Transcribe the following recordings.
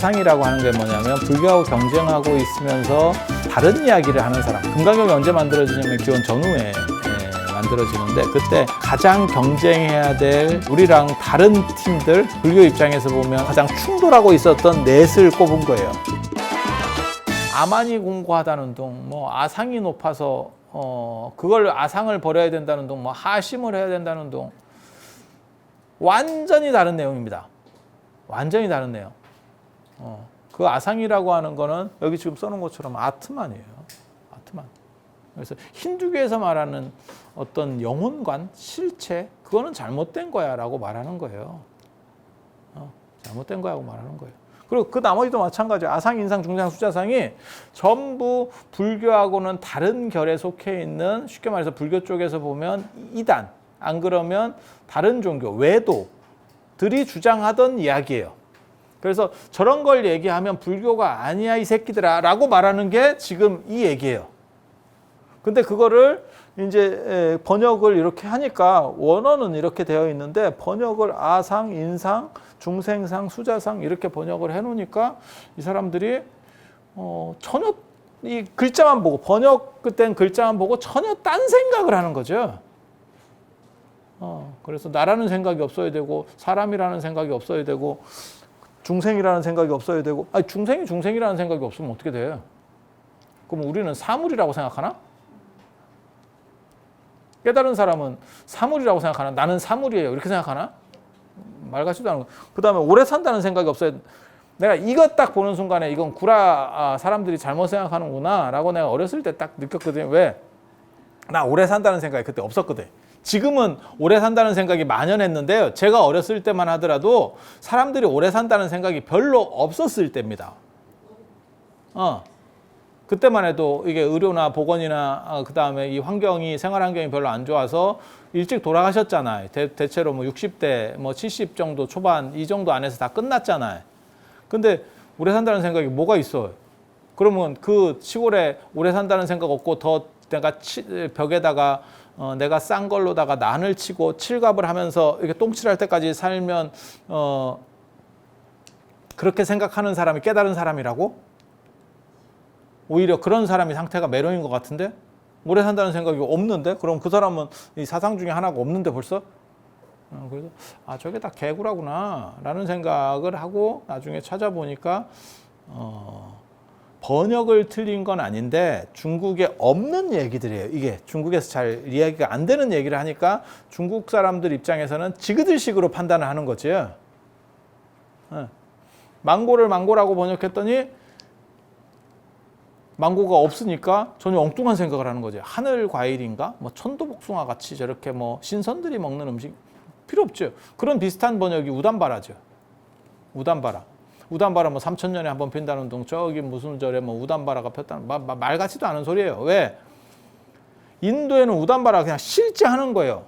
아상이라고 하는 게 뭐냐면 불교하고 경쟁하고 있으면서 다른 이야기를 하는 사람. 금강경이 언제 만들어지냐면 기원 전후에 예, 만들어지는데 그때 가장 경쟁해야 될 우리랑 다른 팀들 불교 입장에서 보면 가장 충돌하고 있었던 넷을 꼽은 거예요. 아만이 공고하다는 둥, 뭐 아상이 높아서 어 그걸 아상을 버려야 된다는 둥, 뭐 하심을 해야 된다는 둥, 완전히 다른 내용입니다. 완전히 다른 내용. 어, 그 아상이라고 하는 거는 여기 지금 써놓은 것처럼 아트만이에요. 아트만. 그래서 힌두교에서 말하는 어떤 영혼관, 실체, 그거는 잘못된 거야 라고 말하는 거예요. 어, 잘못된 거야 고 말하는 거예요. 그리고 그 나머지도 마찬가지. 아상, 인상, 중상, 수자상이 전부 불교하고는 다른 결에 속해 있는 쉽게 말해서 불교 쪽에서 보면 이단, 안 그러면 다른 종교, 외도들이 주장하던 이야기예요. 그래서 저런 걸 얘기하면 불교가 아니야 이 새끼들아 라고 말하는 게 지금 이 얘기예요. 근데 그거를 이제 번역을 이렇게 하니까 원어는 이렇게 되어 있는데 번역을 아상, 인상, 중생상, 수자상 이렇게 번역을 해 놓으니까 이 사람들이 어, 전혀 이 글자만 보고 번역 그땐 글자만 보고 전혀 딴 생각을 하는 거죠. 어, 그래서 나라는 생각이 없어야 되고 사람이라는 생각이 없어야 되고 중생이라는 생각이 없어야 되고 아니 중생이 중생이라는 생각이 없으면 어떻게 돼? 그럼 우리는 사물이라고 생각하나? 깨달은 사람은 사물이라고 생각하나? 나는 사물이에요. 이렇게 생각하나? 말 같지도 거. 그 다음에 오래 산다는 생각이 없어요. 내가 이거 딱 보는 순간에 이건 구라 아, 사람들이 잘못 생각하는구나 라고 내가 어렸을 때 딱 느꼈거든요. 왜? 나 오래 산다는 생각이 그때 없었거든. 지금은 오래 산다는 생각이 만연했는데요. 제가 어렸을 때만 하더라도 사람들이 오래 산다는 생각이 별로 없었을 때입니다. 어. 그때만 해도 이게 의료나 보건이나 어, 그 다음에 이 환경이 생활 환경이 별로 안 좋아서 일찍 돌아가셨잖아요. 대, 대체로 뭐 60대 뭐 70 정도 초반 이 정도 안에서 다 끝났잖아요. 근데 오래 산다는 생각이 뭐가 있어요? 그러면 그 시골에 오래 산다는 생각 없고 더 내가 치, 벽에다가 어, 내가 싼 걸로다가 난을 치고 칠갑을 하면서 이렇게 똥칠할 때까지 살면 어, 그렇게 생각하는 사람이 깨달은 사람이라고? 오히려 그런 사람이 상태가 매력인 것 같은데? 오래 산다는 생각이 없는데? 그럼 그 사람은 이 사상 중에 하나가 없는데 벌써? 어, 그래서 아 저게 다 개구라구나라는 생각을 하고 나중에 찾아보니까 어, 번역을 틀린 건 아닌데 중국에 없는 얘기들이에요. 이게 중국에서 잘 이야기가 안 되는 얘기를 하니까 중국 사람들 입장에서는 지그들식으로 판단을 하는. 예. 망고를 망고라고 번역했더니 망고가 없으니까 전혀 엉뚱한 생각을 하는 거지. 하늘 과일인가? 뭐 천도복숭아 같이 저렇게 뭐 신선들이 먹는 음식 필요 없죠. 그런 비슷한 번역이 우담바라죠. 우담바라. 우담바라 뭐 3천 년에 한 번 핀다는 둥 저기 무슨 절에 뭐 우담바라가 폈다는 마- 마- 말 같지도 않은 소리예요. 왜? 인도에는 우담바라 그냥 실제 하는 거예요.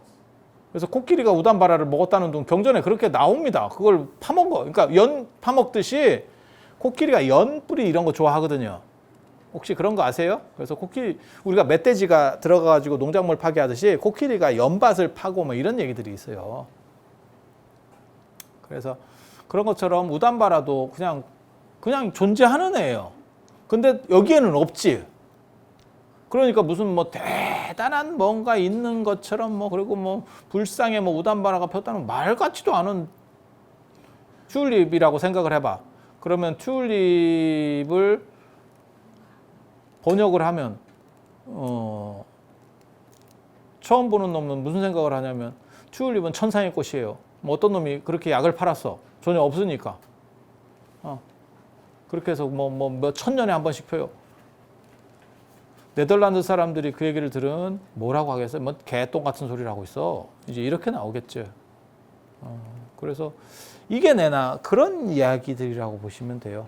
그래서 코끼리가 우담바라를 먹었다는 둥 경전에 그렇게 나옵니다. 그걸 파먹어. 그러니까 연 파먹듯이 코끼리가 연 뿌리 이런 거 좋아하거든요. 혹시 그런 거 아세요? 그래서 코끼리 우리가 멧돼지가 들어가 가지고 농작물 파괴하듯이 코끼리가 연밭을 파고 뭐 이런 얘기들이 있어요. 그래서 그런 것처럼 우담바라도 그냥 그냥 존재하는 애예요. 근데 여기에는 없지. 그러니까 무슨 뭐 대단한 뭔가 있는 것처럼 뭐 그리고 뭐 불상에 뭐 우담바라가 폈다는 말 같지도 않은 튤립이라고 생각을 해봐. 그러면 튤립을 번역을 하면 어 처음 보는 놈은 무슨 생각을 하냐면 튤립은 천상의 꽃이에요. 뭐 어떤 놈이 그렇게 약을 팔았어. 전혀 없으니까. 어. 그렇게 해서 뭐 뭐 몇 천 년에 한 번씩 펴요. 네덜란드 사람들이 그 얘기를 들은 뭐라고 하겠어요? 뭐 개똥 같은 소리를 하고 있어. 이제 이렇게 나오겠죠. 어, 그래서 이게 내나 그런 이야기들이라고 보시면 돼요.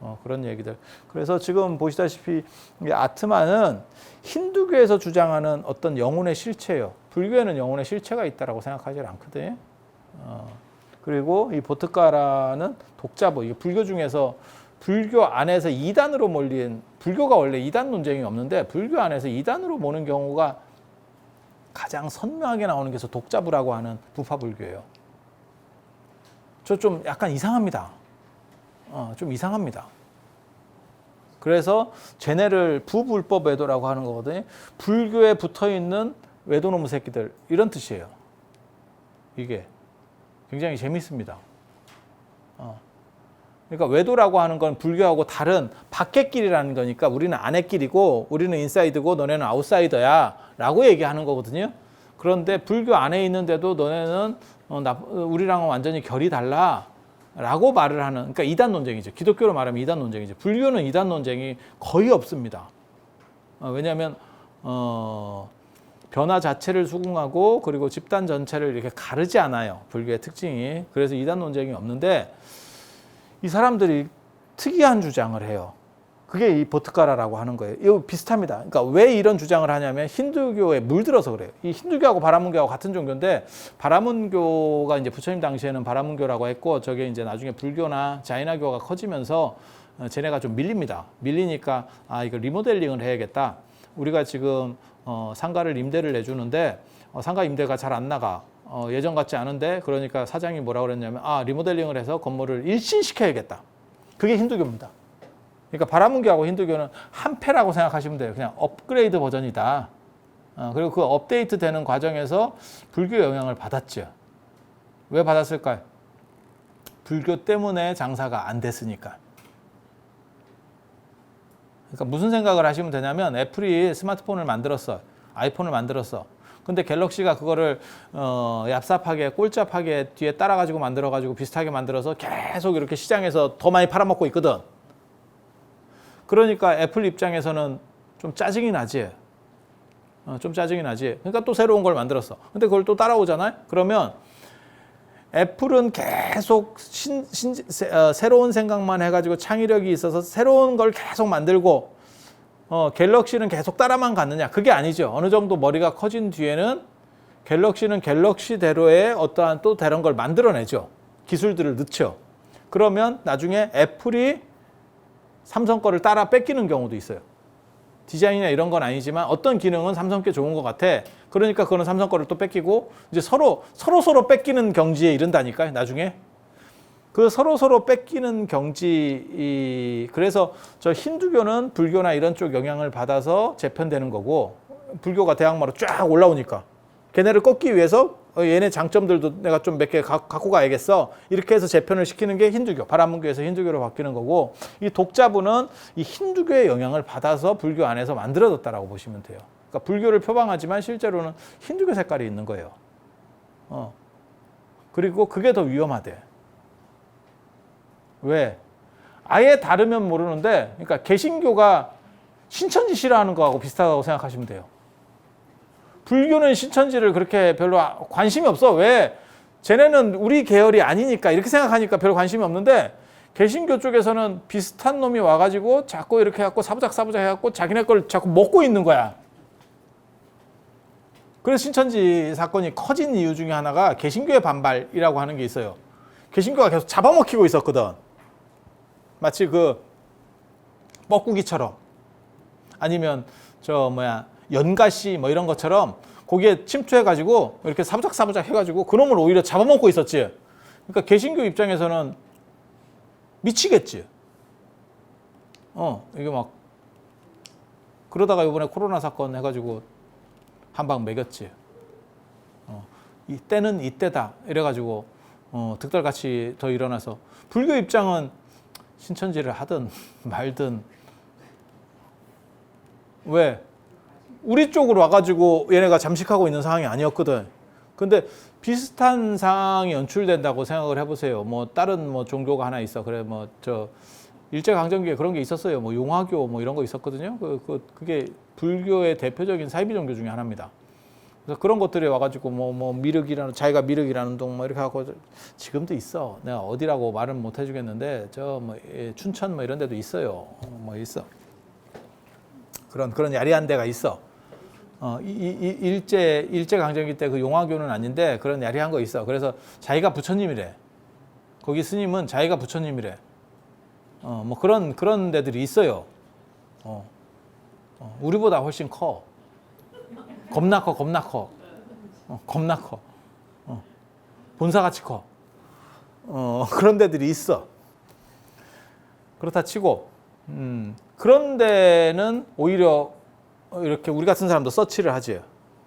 어, 그런 얘기들. 그래서 지금 보시다시피 이 아트만은 힌두교에서 주장하는 어떤 영혼의 실체예요. 불교에는 영혼의 실체가 있다라고 생각하지 않거든요. 어, 그리고 이 보트가라는 독자보. 이게 불교 중에서 불교 안에서 이단으로 몰린 불교가 원래 이단 논쟁이 없는데 불교 안에서 이단으로 모는 경우가 가장 선명하게 나오는 게저 독자부라고 하는 부파 불교예요. 저 좀 약간 이상합니다. 어, 좀 이상합니다. 그래서 쟤네를 부불법 외도라고 하는 거거든요. 불교에 붙어 있는 외도놈 새끼들 이런 뜻이에요. 이게 굉장히 재밌습니다. 어. 그러니까 외도라고 하는 건 불교하고 다른 밖의 길이라는 거니까 우리는 안의 길이고 우리는 인사이드고 너네는 아웃사이더야 라고 얘기하는 거거든요. 그런데 불교 안에 있는데도 너네는 어, 나, 우리랑은 완전히 결이 달라. 라고 말을 하는 그러니까 이단 논쟁이죠. 기독교로 말하면 이단 논쟁이죠. 불교는 이단 논쟁이 거의 없습니다. 어, 왜냐하면 어, 변화 자체를 수긍하고 그리고 집단 전체를 이렇게 가르지 않아요. 불교의 특징이. 그래서 이단 논쟁이 없는데 이 사람들이 특이한 주장을 해요. 그게 이 보트가라라고 하는 거예요. 이거 비슷합니다. 그러니까 왜 이런 주장을 하냐면 힌두교에 물들어서 그래요. 이 힌두교하고 바라문교하고 같은 종교인데 바라문교가 이제 부처님 당시에는 바라문교라고 했고 저게 이제 나중에 불교나 자이나교가 커지면서 어, 쟤네가 좀 밀립니다. 밀리니까 아 이거 리모델링을 해야겠다. 우리가 지금 어, 상가를 임대를 내주는데 어, 상가 임대가 잘 안 나가. 어, 예전 같지 않은데 그러니까 사장이 뭐라 그랬냐면 아 리모델링을 해서 건물을 일신시켜야겠다. 그게 힌두교입니다. 그러니까 바라문교하고 힌두교는 한 패라고 생각하시면 돼요. 그냥 업그레이드 버전이다. 어, 그리고 그 업데이트 되는 과정에서 불교 영향을 받았죠. 왜 받았을까요? 불교 때문에 장사가 안 됐으니까. 그러니까 무슨 생각을 하시면 되냐면 애플이 스마트폰을 만들었어. 아이폰을 만들었어. 근데 갤럭시가 그거를 어, 얍삽하게 꼴잡하게 뒤에 따라가지고 만들어가지고 비슷하게 만들어서 계속 이렇게 시장에서 더 많이 팔아먹고 있거든. 그러니까 애플 입장에서는 좀 짜증이 나지. 어, 좀 짜증이 나지. 그러니까 또 새로운 걸 만들었어. 근데 그걸 또 따라오잖아요. 그러면 애플은 계속 신, 신, 새, 어, 새로운 생각만 해가지고 창의력이 있어서 새로운 걸 계속 만들고 어, 갤럭시는 계속 따라만 갔느냐? 그게 아니죠. 어느 정도 머리가 커진 뒤에는 갤럭시는 갤럭시대로의 어떠한 또 다른 걸 만들어내죠. 기술들을 넣죠. 그러면 나중에 애플이 삼성 거를 따라 뺏기는 경우도 있어요. 디자인이나 이런 건 아니지만 어떤 기능은 삼성 게 좋은 것 같아. 그러니까 그거는 삼성 거를 또 뺏기고 이제 서로 서로 서로 뺏기는 경지에 이른다니까요. 나중에 그 서로 서로 뺏기는 경지 이 그래서 저 힌두교는 불교나 이런 쪽 영향을 받아서 재편되는 거고 불교가 대항마로 쫙 올라오니까 걔네를 꺾기 위해서 어, 얘네 장점들도 내가 좀 몇 개 갖고 가야겠어. 이렇게 해서 재편을 시키는 게 힌두교, 바라문교에서 힌두교로 바뀌는 거고 이 독자부는 이 힌두교의 영향을 받아서 불교 안에서 만들어졌다라고 보시면 돼요. 그러니까 불교를 표방하지만 실제로는 힌두교 색깔이 있는 거예요. 어. 그리고 그게 더 위험하대. 왜? 아예 다르면 모르는데, 그러니까 개신교가 신천지 싫어하는 거하고 비슷하다고 생각하시면 돼요. 불교는 신천지를 그렇게 별로 관심이 없어. 왜? 쟤네는 우리 계열이 아니니까 이렇게 생각하니까 별 관심이 없는데 개신교 쪽에서는 비슷한 놈이 와가지고 자꾸 이렇게 해갖고 사부작 사부작 해갖고 자기네 걸 자꾸 먹고 있는 거야. 그래서 신천지 사건이 커진 이유 중에 하나가 개신교의 반발이라고 하는 게 있어요. 개신교가 계속 잡아먹히고 있었거든. 마치 그 뻐꾸기처럼 아니면 저 뭐야 연가시 뭐 이런 것처럼 거기에 침투해가지고 이렇게 사부작사부작 해가지고 그놈을 오히려 잡아먹고 있었지. 그러니까 개신교 입장에서는 미치겠지. 어, 이게 막 그러다가 이번에 코로나 사건 해가지고 한방 매겼지. 어, 이때는 이때다 이래가지고 어, 득달같이 더 일어나서 불교 입장은 신천지를 하든 말든 왜 우리 쪽으로 와가지고 얘네가 잠식하고 있는 상황이 아니었거든. 근데 비슷한 상황이 연출된다고 생각을 해보세요. 뭐 다른 뭐 종교가 하나 있어. 그래 뭐 저 일제 강점기에 그런 게 있었어요. 뭐 용화교 뭐 이런 거 있었거든요. 그, 그 그게 불교의 대표적인 사이비 종교 중에 하나입니다. 그래서 그런 것들이 와가지고 뭐 뭐 미륵이라는 자기가 미륵이라는 동 뭐 이렇게 하고 지금도 있어. 내가 어디라고 말은 못 해주겠는데 저뭐 예, 춘천 뭐 이런 데도 있어요. 뭐 있어. 그런 그런 야리한 데가 있어. 어, 이, 이, 일제 일제 강점기 때 그 용화교는 아닌데 그런 야리한 거 있어. 그래서 자기가 부처님이래. 거기 스님은 자기가 부처님이래. 어, 뭐 그런 그런 데들이 있어요. 어, 어, 우리보다 훨씬 커. 겁나 커, 겁나 커. 어, 겁나 커. 어, 본사같이 커. 어, 그런 데들이 있어. 그렇다 치고 음, 그런 데는 오히려 이렇게 우리 같은 사람도 서치를 하지.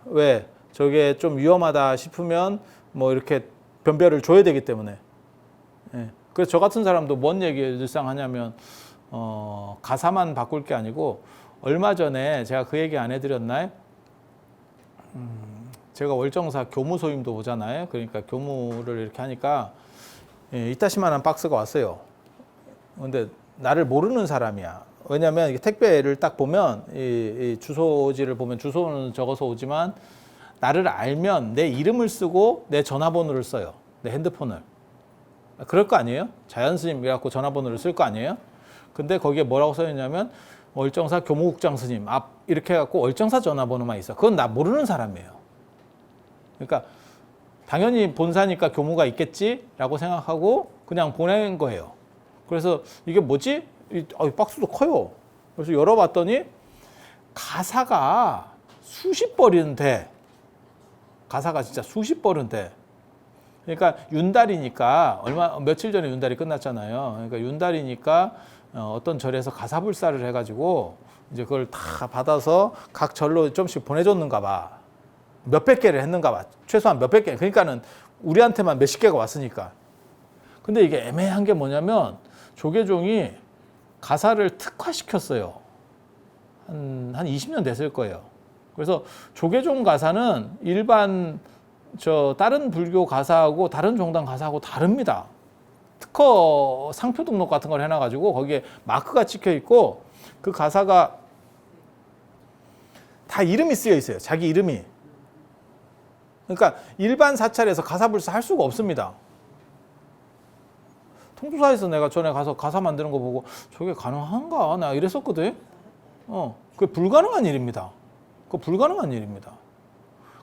왜? 저게 좀 위험하다 싶으면 뭐 이렇게 변별을 줘야 되기 때문에. 예. 그래서 저 같은 사람도 뭔 얘기를 늘상 하냐면 어, 가사만 바꿀 게 아니고 얼마 전에 제가 그 얘기 안 해드렸나요? 음, 제가 월정사 교무 소임도 오잖아요. 그러니까 교무를 이렇게 하니까 예, 이따시만한 박스가 왔어요. 근데 나를 모르는 사람이야. 왜냐하면 택배를 딱 보면 이, 이 주소지를 보면 주소는 적어서 오지만 나를 알면 내 이름을 쓰고 내 전화번호를 써요. 내 핸드폰을. 그럴 거 아니에요? 자연스님 이라고 전화번호를 쓸 거 아니에요? 근데 거기에 뭐라고 써 있냐면 월정사 교무국장 스님 앞 이렇게 해갖고 월정사 전화번호만 있어. 그건 나 모르는 사람이에요. 그러니까 당연히 본사니까 교무가 있겠지라고 생각하고 그냥 보낸 거예요. 그래서 이게 뭐지? 이, 아, 이 박스도 커요. 그래서 열어봤더니 가사가 수십 돼. 가사가 진짜 수십 돼. 그러니까 윤달이니까 얼마 며칠 전에 윤달이 끝났잖아요. 그러니까 윤달이니까 어, 어떤 절에서 가사불사를 해가지고 이제 그걸 다 받아서 각 절로 좀씩 보내줬는가 봐. 몇백 개를 했는가 봐. 최소한 몇백 개. 그러니까는 우리한테만 몇십 개가 왔으니까. 근데 이게 애매한 게 뭐냐면 조계종이 가사를 특화시켰어요. 한, 한 20년 됐을 거예요. 그래서 조계종 가사는 일반 저 다른 불교 가사하고 다른 종단 가사하고 다릅니다. 특허 상표 등록 같은 걸 해놔가지고 거기에 마크가 찍혀 있고 그 가사가 다 이름이 쓰여 있어요. 자기 이름이. 그러니까 일반 사찰에서 가사불사 할 수가 없습니다. 통도사에서 내가 전에 가서 가사 만드는 거 보고 저게 가능한가? 나 이랬었거든. 어, 그게 불가능한 일입니다. 그 불가능한 일입니다.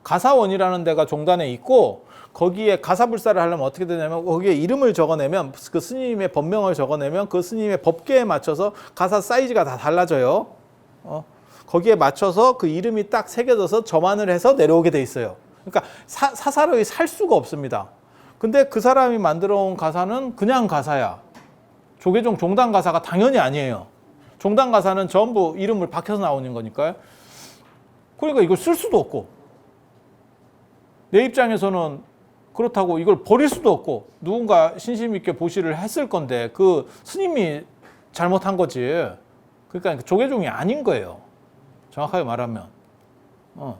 가사원이라는 데가 종단에 있고 거기에 가사불사를 하려면 어떻게 되냐면 거기에 이름을 적어내면 그 스님의 법명을 적어내면 그 스님의 법계에 맞춰서 가사 사이즈가 다 달라져요. 어, 거기에 맞춰서 그 이름이 딱 새겨져서 점안을 해서 내려오게 돼 있어요. 그러니까 사, 사사로이 살 수가 없습니다. 근데 그 사람이 만들어 온 가사는 그냥 가사야. 조계종 종단 가사가 당연히 아니에요. 종단 가사는 전부 이름을 박혀서 나오는 거니까요. 그러니까 이걸 쓸 수도 없고 내 입장에서는 그렇다고 이걸 버릴 수도 없고 누군가 신심 있게 보시를 했을 건데 그 스님이 잘못한 거지. 그러니까 조계종이 아닌 거예요. 정확하게 말하면. 어.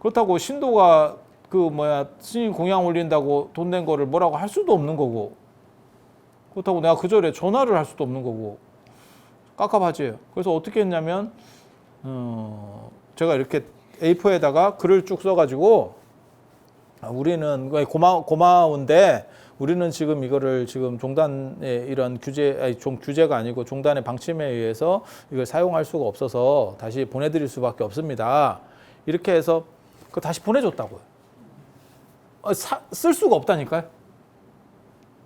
그렇다고 신도가 그 뭐야 스님 공양 올린다고 돈 낸 거를 뭐라고 할 수도 없는 거고 그렇다고 내가 그 절에 전화를 할 수도 없는 거고 깝깝하지. 그래서 어떻게 했냐면 어 제가 이렇게 A4에다가 글을 쭉 써가지고 아, 우리는 고마 고마운데 우리는 지금 이거를 지금 종단의 이런 규제 아니 종 규제가 아니고 종단의 방침에 의해서 이걸 사용할 수가 없어서 다시 보내드릴 수밖에 없습니다. 이렇게 해서 그 다시 보내줬다고요. 어, 사, 쓸 수가 없다니까요.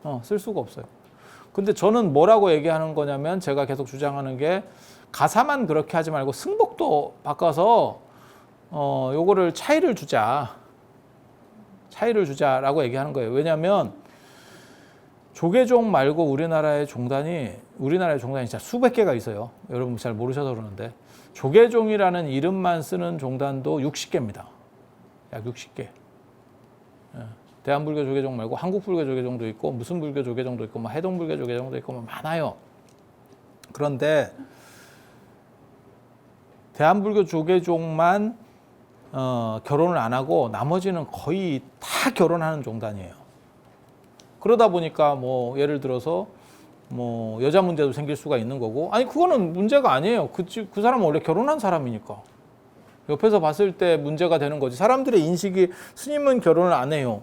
어, 쓸 수가 없어요. 근데 저는 뭐라고 얘기하는 거냐면 제가 계속 주장하는 게 가사만 그렇게 하지 말고 승복도 바꿔서 어, 요거를 차이를 주자. 차이를 주자라고 얘기하는 거예요. 왜냐하면 조계종 말고 우리나라의 종단이 우리나라의 종단이 진짜 수백 개가 있어요. 여러분 잘 모르셔서 그러는데 조계종이라는 이름만 쓰는 종단도 60개입니다. 약 60개. 예. 대한불교 조계종 말고 한국불교 조계종도 있고 무슨 불교 조계종도 있고 뭐 해동불교 조계종도 있고 뭐 많아요. 그런데 대한불교 조계종만 어, 결혼을 안 하고 나머지는 거의 다 결혼하는 종단이에요. 그러다 보니까 뭐 예를 들어서 뭐 여자 문제도 생길 수가 있는 거고 아니 그거는 문제가 아니에요. 그, 그 사람은 원래 결혼한 사람이니까. 옆에서 봤을 때 문제가 되는 거지. 사람들의 인식이 스님은 결혼을 안 해요.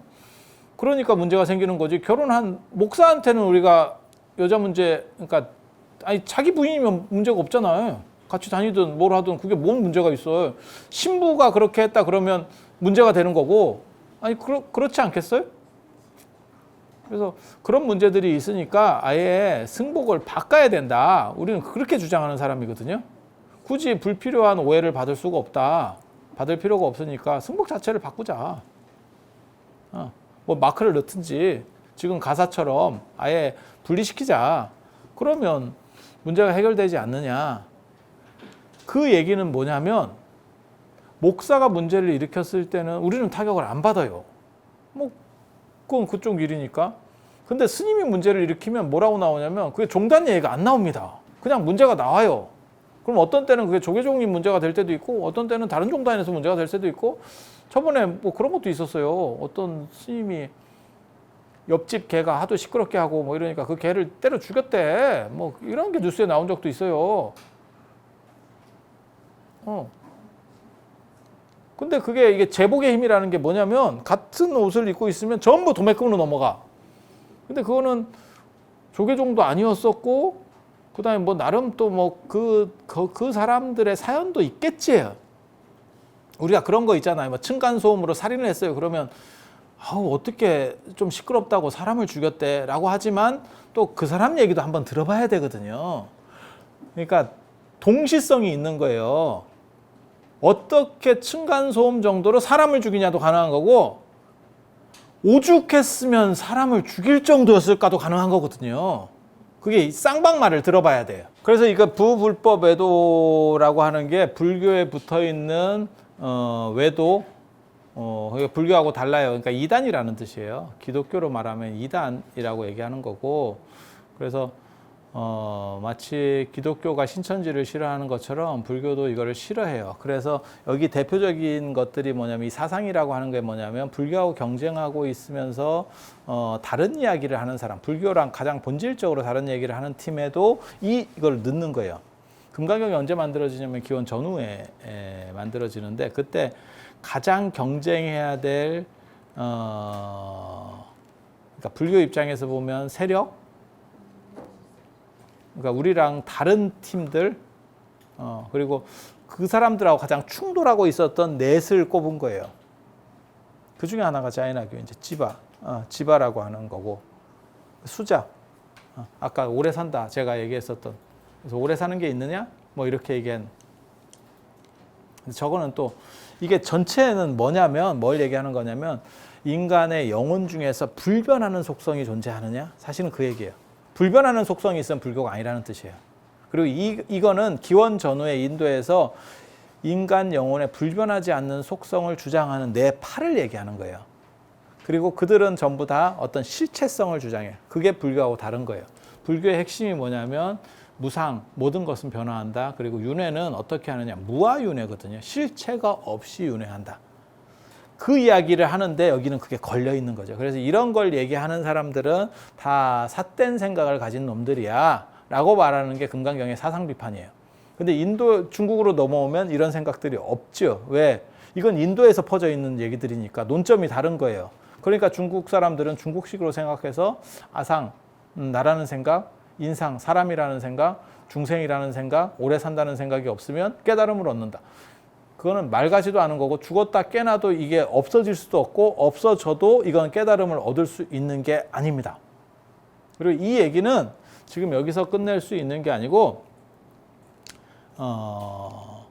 그러니까 문제가 생기는 거지. 결혼한 목사한테는 우리가 여자 문제, 그러니까 아니 자기 부인이면 문제가 없잖아요. 같이 다니든 뭘 하든 그게 뭔 문제가 있어요. 신부가 그렇게 했다 그러면 문제가 되는 거고 아니 그렇, 그렇지 않겠어요? 그래서 그런 문제들이 있으니까 아예 승복을 바꿔야 된다. 우리는 그렇게 주장하는 사람이거든요. 굳이 불필요한 오해를 받을 수가 없다. 받을 필요가 없으니까 승복 자체를 바꾸자. 어, 뭐 마크를 넣든지 지금 가사처럼 아예 분리시키자. 그러면 문제가 해결되지 않느냐. 그 얘기는 뭐냐면 목사가 문제를 일으켰을 때는 우리는 타격을 안 받아요. 뭐 그건 그쪽 일이니까. 근데 스님이 문제를 일으키면 뭐라고 나오냐면 그게 종단 얘기가 안 나옵니다. 그냥 문제가 나와요. 그럼 어떤 때는 그게 조계종이 문제가 될 때도 있고 어떤 때는 다른 종단에서 문제가 될 때도 있고 저번에 뭐 그런 것도 있었어요. 어떤 스님이 옆집 개가 하도 시끄럽게 하고 뭐 이러니까 그 개를 때려 죽였대. 뭐 이런 게 뉴스에 나온 적도 있어요. 어. 근데 그게 이게 제복의 힘이라는 게 뭐냐면 같은 옷을 입고 있으면 전부 도매금으로 넘어가. 근데 그거는 조계종도 아니었었고 그다음에 뭐 나름 또뭐그 그, 그 사람들의 사연도 있겠지. 우리가 그런 거 있잖아요. 뭐 층간 소음으로 살인을 했어요. 그러면 아우 어떻게 좀 시끄럽다고 사람을 죽였대라고 하지만 또 그 사람 얘기도 한번 들어봐야 되거든요. 그러니까 동시성이 있는 거예요. 어떻게 층간 소음 정도로 사람을 죽이냐도 가능한 거고 오죽했으면 사람을 죽일 정도였을까도 가능한 거거든요. 그게 쌍방말을 들어봐야 돼요. 그래서 이거 부불법 외도라고 하는 게 불교에 붙어 있는 어, 외도 어, 불교하고 달라요. 그러니까 이단이라는 뜻이에요. 기독교로 말하면 이단이라고 얘기하는 거고 그래서 어, 마치 기독교가 신천지를 싫어하는 것처럼 불교도 이거를 싫어해요. 그래서 여기 대표적인 것들이 뭐냐면 이 사상이라고 하는 게 뭐냐면 불교하고 경쟁하고 있으면서 어, 다른 이야기를 하는 사람, 불교랑 가장 본질적으로 다른 얘기를 하는 팀에도 이, 이걸 넣는 거예요. 금강경이 언제 만들어지냐면 기원 전후에 에, 만들어지는데 그때 가장 경쟁해야 될 어, 그러니까 불교 입장에서 보면 세력, 그러니까 우리랑 다른 팀들 어, 그리고 그 사람들하고 가장 충돌하고 있었던 넷을 꼽은 거예요. 그 중에 하나가 자이나교 이제 지바, 어, 지바라고 하는 거고 수자. 어, 아까 오래 산다 제가 얘기했었던. 그래서 오래 사는 게 있느냐? 뭐 이렇게 얘기한. 저거는 또 이게 전체는 뭐냐면 뭘 얘기하는 거냐면 인간의 영혼 중에서 불변하는 속성이 존재하느냐? 사실은 그 얘기예요. 불변하는 속성이 있으면 불교가 아니라는 뜻이에요. 그리고 이, 이거는 기원 전후에 인도에서 인간 영혼에 불변하지 않는 속성을 주장하는 네 팔을 얘기하는 거예요. 그리고 그들은 전부 다 어떤 실체성을 주장해요. 그게 불교하고 다른 거예요. 불교의 핵심이 뭐냐면 무상, 모든 것은 변화한다. 그리고 윤회는 어떻게 하느냐? 무아윤회거든요. 실체가 없이 윤회한다. 그 이야기를 하는데 여기는 그게 걸려 있는 거죠. 그래서 이런 걸 얘기하는 사람들은 다 삿된 생각을 가진 놈들이야. 라고 말하는 게 금강경의 사상 비판이에요. 근데 인도, 중국으로 넘어오면 이런 생각들이 없죠. 왜? 이건 인도에서 퍼져 있는 얘기들이니까 논점이 다른 거예요. 그러니까 중국 사람들은 중국식으로 생각해서 아상, 음, 나라는 생각, 인상, 사람이라는 생각, 중생이라는 생각, 오래 산다는 생각이 없으면 깨달음을 얻는다. 그거는 말 같지도 않은 거고 죽었다 깨나도 이게 없어질 수도 없고 없어져도 이건 깨달음을 얻을 수 있는 게 아닙니다. 그리고 이 얘기는 지금 여기서 끝낼 수 있는 게 아니고 어,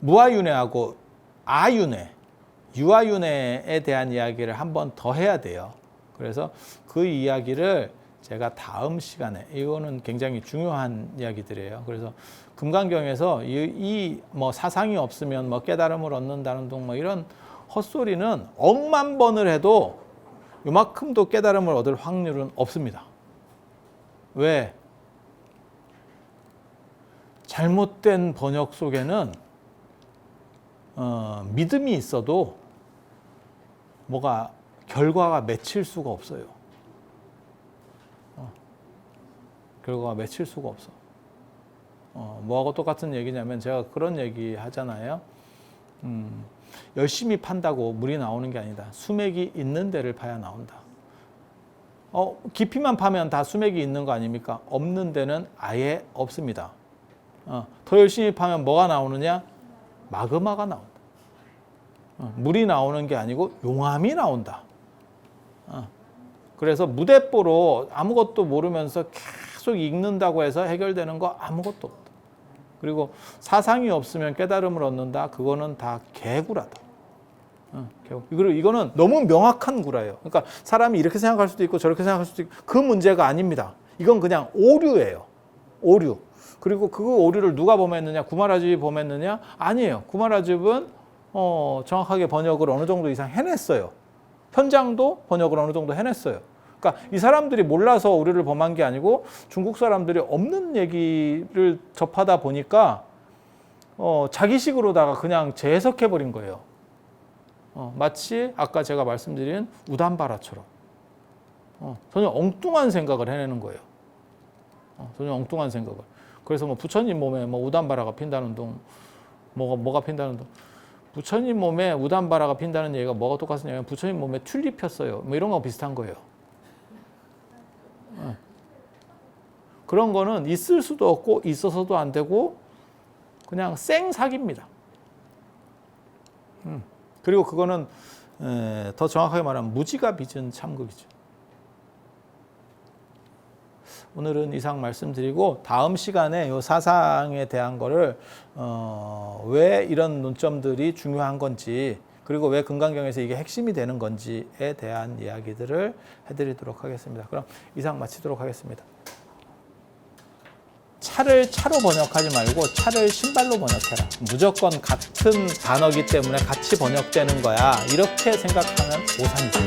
무아윤회하고 아윤회, 유아윤회에 대한 이야기를 한 번 더 해야 돼요. 그래서 그 이야기를 제가 다음 시간에 이거는 굉장히 중요한 이야기들이에요. 그래서 금강경에서 이뭐 사상이 없으면 뭐 깨달음을 얻는다는 둥뭐 이런 헛소리는 억만 번을 해도 요만큼도 깨달음을 얻을 확률은 없습니다. 왜? 잘못된 번역 속에는 어, 믿음이 있어도 뭐가 결과가 맺힐 수가 없어요. 어, 결과가 맺힐 수가 없어. 어, 뭐하고 똑같은 얘기냐면 제가 그런 얘기 하잖아요. 음, 열심히 판다고 물이 나오는 게 아니다. 수맥이 있는 데를 파야 나온다. 어, 깊이만 파면 다 수맥이 있는 거 아닙니까? 없는 데는 아예 없습니다. 어, 더 열심히 파면 뭐가 나오느냐? 마그마가 나온다. 어, 물이 나오는 게 아니고 용암이 나온다. 어, 그래서 무대뽀로 아무것도 모르면서 계속 읽는다고 해서 해결되는 거 아무것도 없다. 그리고 사상이 없으면 깨달음을 얻는다. 그거는 다 개구라다. 어, 개구. 그리고 이거는 너무 명확한 구라예요. 그러니까 사람이 이렇게 생각할 수도 있고 저렇게 생각할 수도 있고 그 문제가 아닙니다. 이건 그냥 오류예요. 오류. 그리고 그 오류를 누가 범했느냐? 구마라집이 범했느냐? 아니에요. 구마라집은 어, 정확하게 번역을 어느 정도 이상 해냈어요. 현장도 번역을 어느 정도 해냈어요. 그러니까 이 사람들이 몰라서 오류를 범한 게 아니고 중국 사람들이 없는 얘기를 접하다 보니까 어, 자기식으로다가 그냥 재해석해 버린 거예요. 어, 마치 아까 제가 말씀드린 우단바라처럼 어, 전혀 엉뚱한 생각을 해내는 거예요. 어, 전혀 엉뚱한 생각을. 그래서 뭐 부처님 몸에 뭐 우단바라가 핀다는 동, 뭐가 뭐가 핀다는 동. 부처님 몸에 우단바라가 핀다는 얘기가 뭐가 똑같으냐면 부처님 몸에 튤립 폈어요. 뭐 이런 거 비슷한 거예요. 그런 거는 있을 수도 없고 있어서도 안 되고 그냥 생 사기입니다. 음. 그리고 그거는 에, 더 정확하게 말하면 무지가 빚은 참극이죠. 오늘은 이상 말씀드리고 다음 시간에 이 사상에 대한 거를 어, 왜 이런 논점들이 중요한 건지 그리고 왜 금강경에서 이게 핵심이 되는 건지에 대한 이야기들을 해드리도록 하겠습니다. 그럼 이상 마치도록 하겠습니다. 차를 차로 번역하지 말고 차를 신발로 번역해라. 무조건 같은 단어기 때문에 같이 번역되는 거야. 이렇게 생각하면 오산이지.